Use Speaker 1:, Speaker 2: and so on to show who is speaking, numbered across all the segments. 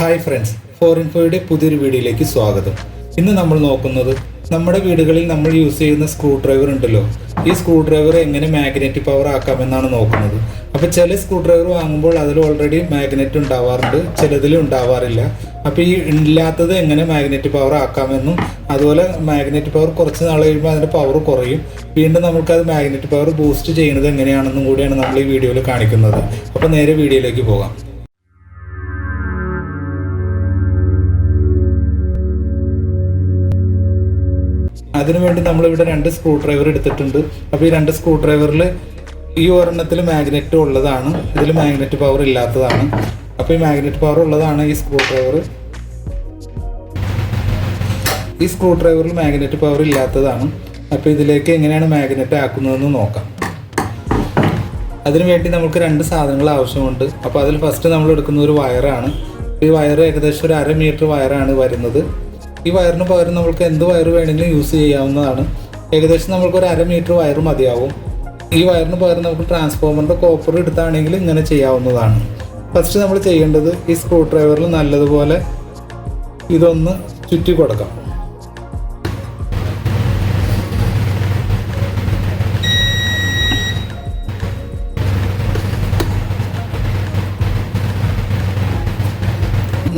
Speaker 1: Hi friends four ഇൻഫോയുടെ പുതിയൊരു വീഡിയോയിലേക്ക് സ്വാഗതം. ഇന്ന് നമ്മൾ നോക്കുന്നത് നമ്മുടെ വീടുകളിൽ നമ്മൾ യൂസ് ചെയ്യുന്ന സ്ക്രൂ ഡ്രൈവർ ഉണ്ടല്ലോ. ഈ സ്ക്രൂ ഡ്രൈവർ എങ്ങനെ മാഗ്നറ്റിക് പവർ ആക്കാമെന്നാണ് നോക്കുന്നത്. അപ്പോൾ ചില സ്ക്രൂ ഡ്രൈവർ വാങ്ങുമ്പോൾ അതിൽ ഓൾറെഡി മാഗ്നറ്റ് ഉണ്ടാവാറുണ്ട് ചിലതിൽ ഉണ്ടാവാറില്ല. അപ്പോൾ ഈ ഇല്ലാത്തത് എങ്ങനെ മാഗ്നറ്റിക് പവർ ആക്കാമെന്നും അതുപോലെ മാഗ്നറ്റിക് പവർ കുറച്ച് നാൾ കഴിയുമ്പോൾ അതിന്റെ പവർ കുറയും. വീണ്ടും നമുക്കത് മാഗ്നറ്റിക് പവർ ബൂസ്റ്റ് ചെയ്യുന്നത് എങ്ങനെയാണെന്നും കൂടിയാണ് നമ്മൾ ഈ വീഡിയോയിൽ കാണിക്കുന്നത്. അപ്പോൾ നേരെ വീഡിയോയിലേക്ക് പോകാം. അതിനുവേണ്ടി നമ്മളിവിടെ രണ്ട് സ്ക്രൂ ഡ്രൈവർ എടുത്തിട്ടുണ്ട്. അപ്പോൾ ഈ രണ്ട് സ്ക്രൂ ഡ്രൈവറിൽ ഈ ഒരെണ്ണത്തിൽ മാഗ്നറ്റ് ഉള്ളതാണ്. ഇതിൽ മാഗ്നറ്റ് പവർ ഇല്ലാത്തതാണ്. അപ്പോൾ ഈ മാഗ്നറ്റ് പവർ ഉള്ളതാണ് ഈ സ്ക്രൂ ഡ്രൈവർ ഈ സ്ക്രൂ ഡ്രൈവറിൽ മാഗ്നറ്റ് പവർ ഇല്ലാത്തതാണ്. അപ്പോൾ ഇതിലേക്ക് എങ്ങനെയാണ് മാഗ്നറ്റ് ആക്കുന്നതെന്ന് നോക്കാം. അതിനുവേണ്ടി നമുക്ക് രണ്ട് സാധനങ്ങൾ ആവശ്യമുണ്ട്. അപ്പോൾ അതിൽ ഫസ്റ്റ് നമ്മൾ എടുക്കുന്ന ഒരു വയറാണ് ഈ വയർ ഏകദേശം ഒരു അര മീറ്റർ വയറാണ് വരുന്നത്. ഈ വയറിന് പകരം നമുക്ക് എന്ത് വയർ വേണമെങ്കിലും യൂസ് ചെയ്യാവുന്നതാണ്. ഏകദേശം നമുക്ക് ഒരു അര മീറ്റർ വയർ മതിയാവും. ഈ വയറിന് പകരം നമുക്ക് ട്രാൻസ്ഫോമറിന്റെ കോപ്പർ എടുത്താണെങ്കിൽ ഇങ്ങനെ ചെയ്യാവുന്നതാണ്. ഫസ്റ്റ് നമ്മൾ ചെയ്യേണ്ടത് ഈ സ്ക്രൂ ഡ്രൈവറിൽ നല്ലതുപോലെ ഇതൊന്ന് ചുറ്റി കൊടുക്കാം.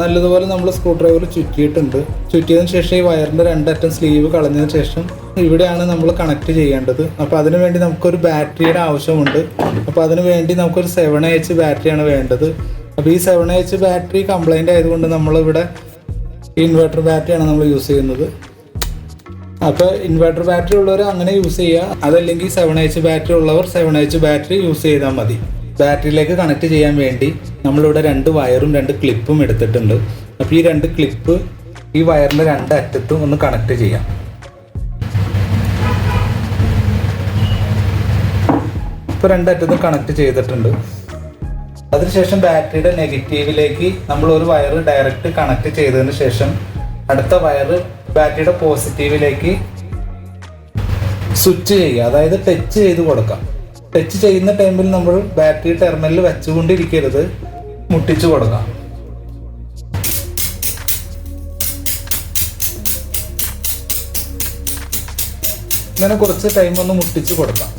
Speaker 1: നല്ലതുപോലെ നമ്മൾ സ്ക്രൂ ഡ്രൈവർ ചുറ്റിയിട്ടുണ്ട്. ചുറ്റിയതിന് ശേഷം ഈ വയറിന്റെ രണ്ടറ്റം സ്ലീവ് കളഞ്ഞതിന് ശേഷം ഇവിടെയാണ് നമ്മൾ കണക്ട് ചെയ്യേണ്ടത്. അപ്പോൾ അതിനു വേണ്ടി നമുക്കൊരു ബാറ്ററിയുടെ ആവശ്യമുണ്ട്. അപ്പോൾ അതിനു വേണ്ടി നമുക്കൊരു സെവൻ എച്ച് ബാറ്ററിയാണ് വേണ്ടത്. അപ്പോൾ ഈ സെവൻ എച്ച് ബാറ്ററി കംപ്ലൈന്റ് ആയതുകൊണ്ട് നമ്മളിവിടെ ഇൻവെർട്ടർ ബാറ്ററിയാണ് നമ്മൾ യൂസ് ചെയ്യുന്നത്. അപ്പോൾ ഇൻവെർട്ടർ ബാറ്ററി ഉള്ളവർ അങ്ങനെ യൂസ് ചെയ്യുക. അതല്ലെങ്കിൽ സെവൻ എച്ച് ബാറ്ററി ഉള്ളവർ സെവൻ എച്ച് ബാറ്ററി യൂസ് ചെയ്താൽ മതി. ബാറ്ററിയിലേക്ക് കണക്ട് ചെയ്യാൻ വേണ്ടി നമ്മളിവിടെ രണ്ട് വയറും രണ്ട് ക്ലിപ്പും എടുത്തിട്ടുണ്ട്. അപ്പോൾ ഈ രണ്ട് ക്ലിപ്പ് ഈ വയറിന്റെ രണ്ട് അറ്റത്തും ഒന്ന് കണക്ട് ചെയ്യാം. ഇപ്പോൾ രണ്ടറ്റത്തും കണക്ട് ചെയ്തിട്ടുണ്ട്. അതിനുശേഷം ബാറ്ററിയുടെ നെഗറ്റീവിലേക്ക് നമ്മൾ ഒരു വയർ ഡയറക്റ്റ് കണക്ട് ചെയ്തതിന് ശേഷം അടുത്ത വയർ ബാറ്ററിയുടെ പോസിറ്റീവിലേക്ക് സ്വിച്ച് ചെയ്യുക. അതായത് ടച്ച് ചെയ്ത് കൊടുക്കാം. ടച്ച് ചെയ്യുന്ന ടൈമിൽ നമ്മൾ ബാറ്ററി ടെർമിനൽ വെച്ചുകൊണ്ടിരിക്കരുത്. മുട്ടിച്ചു കൊടുക്കാം. ഇങ്ങനെ കുറച്ച് ടൈം ഒന്ന് മുട്ടിച്ചു കൊടുക്കാം.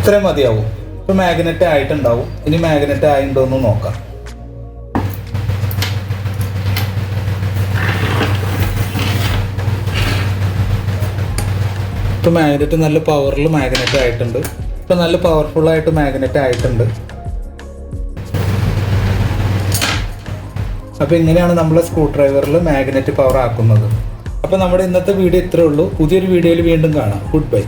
Speaker 1: ഇത്രയും മതിയാവും. ഇപ്പൊ മാഗ്നറ്റ് ആയിട്ടുണ്ടാവും. ഇനി മാഗ്നറ്റ് ആയിട്ടുണ്ടോ എന്ന് നോക്കാം. ഇപ്പൊ മാഗ്നറ്റ് നല്ല പവറിൽ മാഗ്നറ്റ് ആയിട്ടുണ്ട്. ഇപ്പൊ നല്ല പവർഫുൾ ആയിട്ട് മാഗ്നറ്റ് ആയിട്ടുണ്ട്. അപ്പോൾ ഇങ്ങനെയാണ് നമ്മൾ സ്ക്രൂ ഡ്രൈവറിൽ മാഗ്നറ്റ് പവർ ആക്കുന്നത്. അപ്പോൾ നമ്മുടെ ഇന്നത്തെ വീഡിയോ ഇത്രേ ഉള്ളൂ. പുതിയൊരു വീഡിയോയിൽ വീണ്ടും കാണാം. Good bye